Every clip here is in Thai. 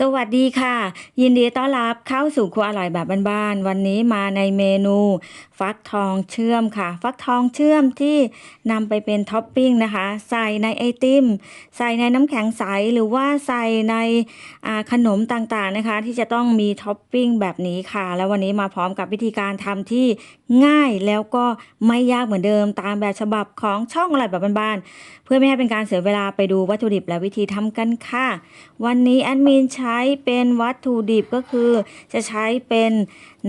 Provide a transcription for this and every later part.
สวัสดีค่ะ ยินดีต้อนรับเข้าสู่ครัวอร่อยแบบบ้านๆวันนี้มาในเมนู ฟักทองเชื่อมค่ะ ฟักทองเชื่อมที่นำไปเป็นท็อปปิ้งนะคะ ใส่ในไอติม ใส่ในน้ำแข็งใสหรือว่าใส่ในขนมต่างๆนะคะ ที่จะต้องมีท็อปปิ้งแบบนี้ค่ะ แล้ววันนี้มาพร้อมกับวิธีการทำที่ง่ายแล้วก็ไม่ยากเหมือนเดิมตามแบบฉบับของช่องอร่อยแบบบ้านๆเพื่อไม่ให้เป็นการเสียเวลาไปดูวัตถุดิบและวิธีทำกันค่ะ วันนี้แอดมินใช้เป็นวัตถุดิบก็คือ จะใช้เป็น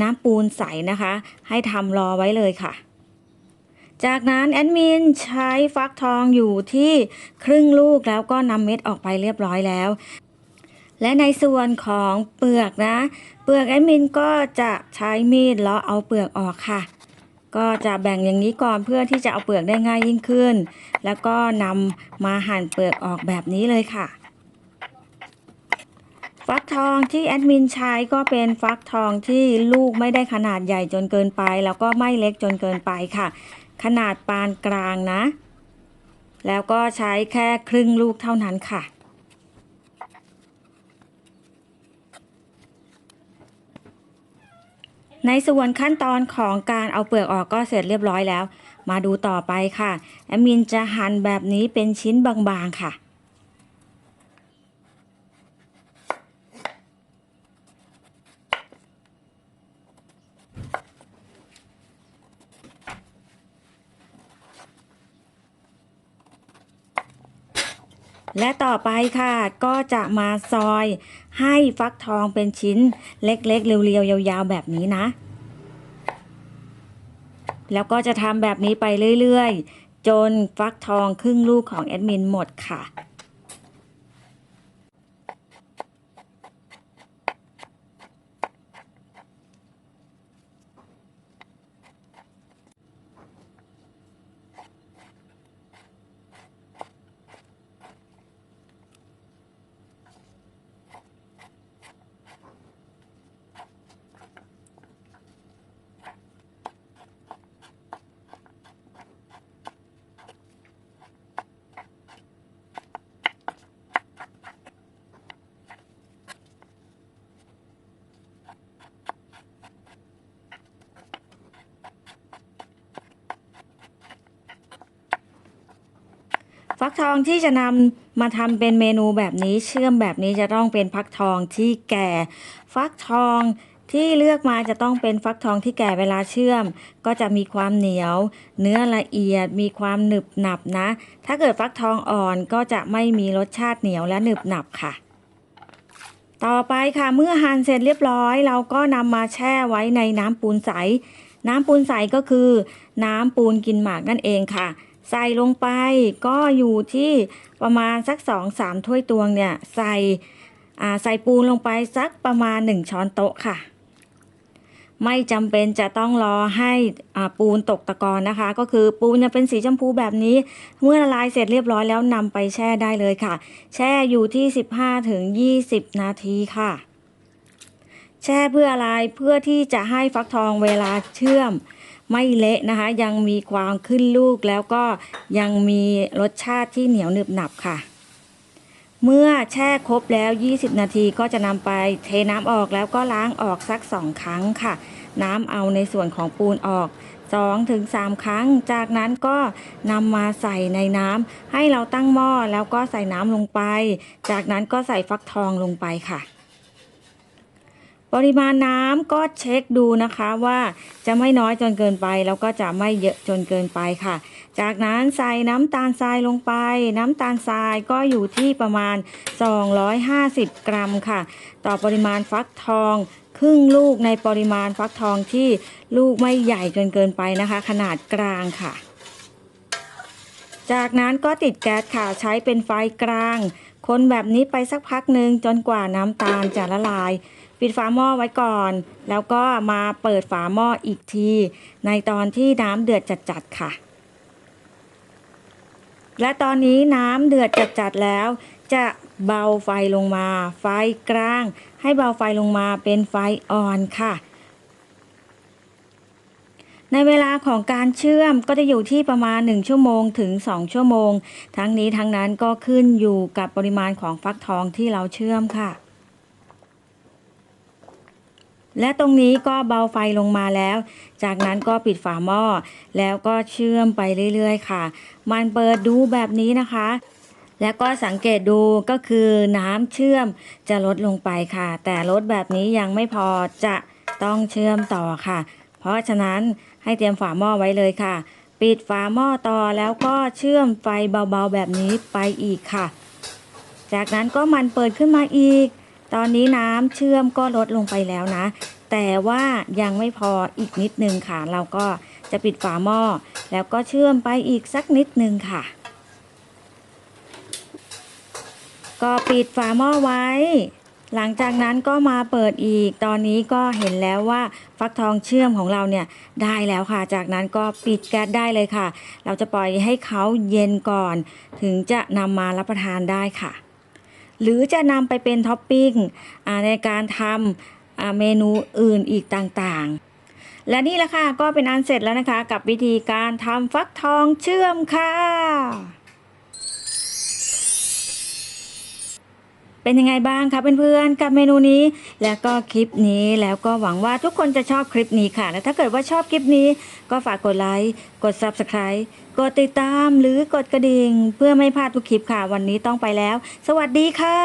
น้ำปูนใสนะคะ ให้ทำรอไว้เลยค่ะ จากนั้นแอดมินใช้ฟักทองอยู่ที่ครึ่งลูกแล้วก็นำเม็ดออกไปเรียบร้อยแล้ว และในส่วนของเปลือกนะ เปลือกแอดมินก็จะใช้มีดเลาะเอาเปลือกออกค่ะก็จะแบ่งอย่างนี้ก่อนเพื่อที่จะเอาเปลือกได้ง่ายยิ่งขึ้น แล้วก็นำมาหั่นเปลือกออกแบบนี้เลยค่ะ ฟักทองที่แอดมินใช้ก็เป็นฟักทองที่ลูกไม่ได้ขนาดใหญ่จนเกินไป แล้วก็ไม่เล็กจนเกินไปค่ะ ขนาดปานกลางนะ แล้วก็ใช้แค่ครึ่งลูกเท่านั้นค่ะในส่วนขั้นตอนของการเอาเปลือกออกก็เสร็จเรียบร้อยแล้ว มาดูต่อไปค่ะ แอดมินจะหั่นแบบนี้เป็นชิ้นบางๆค่ะ และต่อไปค่ะ ก็จะมาซอยให้ฟักทองเป็นชิ้นเล็กๆ เรียวๆ ยาวๆ แบบนี้นะ แล้วก็จะทำแบบนี้ไปเรื่อยๆ จนฟักทองครึ่งลูกของแอดมินหมดค่ะ ฟักทองที่จะนำมาทำเป็นเมนูแบบนี้เชื่อมแบบนี้จะต้องเป็นฟักทองที่แก่ ฟักทองที่เลือกมาจะต้องเป็นฟักทองที่แก่เวลาเชื่อม ก็จะมีความเหนียว เนื้อละเอียดมีความหนึบหนับนะ ถ้าเกิดฟักทองอ่อนก็จะไม่มีรสชาติเหนียวและหนึบหนับค่ะ ต่อไปค่ะเมื่อหั่นเสร็จเรียบร้อย เราก็นำมาแช่ไว้ในน้ำปูนใส น้ำปูนใสก็คือ น้ำปูนกินหมากนั่นเองค่ะ ใส่ลงไปก็อยู่ที่ประมาณสัก 2-3 ถ้วยตวงเนี่ย ใส่ใส่ปูนลงไปสักประมาณ 1 ช้อนโต๊ะค่ะ ไม่จำเป็นจะต้องรอให้ปูนตกตะกอนนะคะ ก็คือปูนจะเป็นสีชมพูแบบนี้ เมื่อละลายเสร็จเรียบร้อยแล้วนำไปแช่ได้เลยค่ะ แช่อยู่ที่ 15ถึง20 นาทีค่ะ แช่เพื่ออะไรเพื่อที่จะให้ฟักทองเวลาเชื่อม ไม่เละนะคะ ยังมีความขึ้นลูกแล้วก็ยังมีรสชาติที่เหนียวหนึบหนับค่ะ เมื่อแช่ครบแล้ว 20 นาทีก็จะนำไปเทน้ำออกแล้วก็ล้างออกสัก2ครั้งค่ะ น้ำเอาในส่วนของปูนออก2-3ถึง3ครั้ง จากนั้นก็นำมาใส่ในน้ำให้เราตั้งหม้อแล้วก็ใส่น้ำลงไป จากนั้นก็ใส่ฟักทองลงไปค่ะ ปริมาณน้ำก็เช็คดูนะคะว่าจะไม่น้อยจนเกินไป แล้วก็จะไม่เยอะจนเกินไปค่ะ จากนั้นใส่น้ำตาลทรายลงไป น้ำตาลทรายก็อยู่ที่ประมาณ 250 กรัมค่ะ ต่อปริมาณฟักทองครึ่งลูกในปริมาณฟักทองที่ลูกไม่ใหญ่จนเกินไปนะคะ ขนาดกลางค่ะ จากนั้นก็ติดแก๊สค่ะใช้เป็นไฟกลาง คนแบบนี้ไปสักพักหนึ่งจนกว่าน้ำตาลจะละลาย ปิดฝาหม้อไว้ก่อน แล้วก็มาเปิดฝาหม้ออีกที ในตอนที่น้ำเดือดจัดๆค่ะ และตอนนี้น้ำเดือดจัดๆแล้ว จะเบาไฟลงมา ไฟกลาง ให้เบาไฟลงมาเป็นไฟอ่อนค่ะ ในเวลาของการเชื่อมก็จะอยู่ที่ประมาณ 1 ชั่วโมงถึง 2 ชั่วโมง ทั้งนี้ทั้งนั้นก็ขึ้นอยู่กับปริมาณของฟักทองที่เราเชื่อมค่ะ และตรงนี้ก็เบาไฟลงมาแล้ว จากนั้นก็ปิดฝาหม้อ แล้วก็เชื่อมไปเรื่อยๆ ค่ะ มันเปิดดูแบบนี้นะคะ แล้วก็สังเกตดูก็คือน้ำเชื่อมจะลดลงไปค่ะ แต่ลดแบบนี้ยังไม่พอจะต้องเชื่อมต่อค่ะ เพราะฉะนั้นให้เตรียมฝาหม้อไว้เลยค่ะ ปิดฝาหม้อต่อแล้วก็เชื่อมไฟเบาๆแบบนี้ไปอีกค่ะ จากนั้นก็มันเปิดขึ้นมาอีก ตอนนี้น้ำเชื่อมก็ลดลงไปแล้วนะ แต่ว่ายังไม่พออีกนิดนึงค่ะ เราก็จะปิดฝาหม้อ แล้วก็เชื่อมไปอีกสักนิดนึงค่ะ ก็ปิดฝาหม้อไว้ หลังจากนั้นก็มาเปิดอีก ตอนนี้ก็เห็นแล้วว่าฟักทองเชื่อมของเราเนี่ยได้แล้วค่ะ จากนั้นก็ปิดแก๊สได้เลยค่ะ เราจะปล่อยให้เขาเย็นก่อน ถึงจะนำมารับประทานได้ค่ะ หรือจะนำไปเป็นท็อปปิ้งในการทำเมนูอื่นอีกต่างๆ และนี่แหละค่ะก็เป็นอันเสร็จแล้วนะคะ กับวิธีการทำฟักทองเชื่อมค่ะ เป็นยังไงบ้างคะเพื่อนๆกับเมนูนี้ แล้วก็คลิปนี้แล้วก็หวังว่าทุกคนจะชอบคลิปนี้ค่ะ และถ้าเกิดว่าชอบคลิปนี้ ก็ฝากกดไลค์กด Subscribe กดติดตามหรือกดกระดิ่ง เพื่อไม่พลาดทุกคลิปค่ะ วันนี้ต้องไปแล้ว สวัสดีค่ะ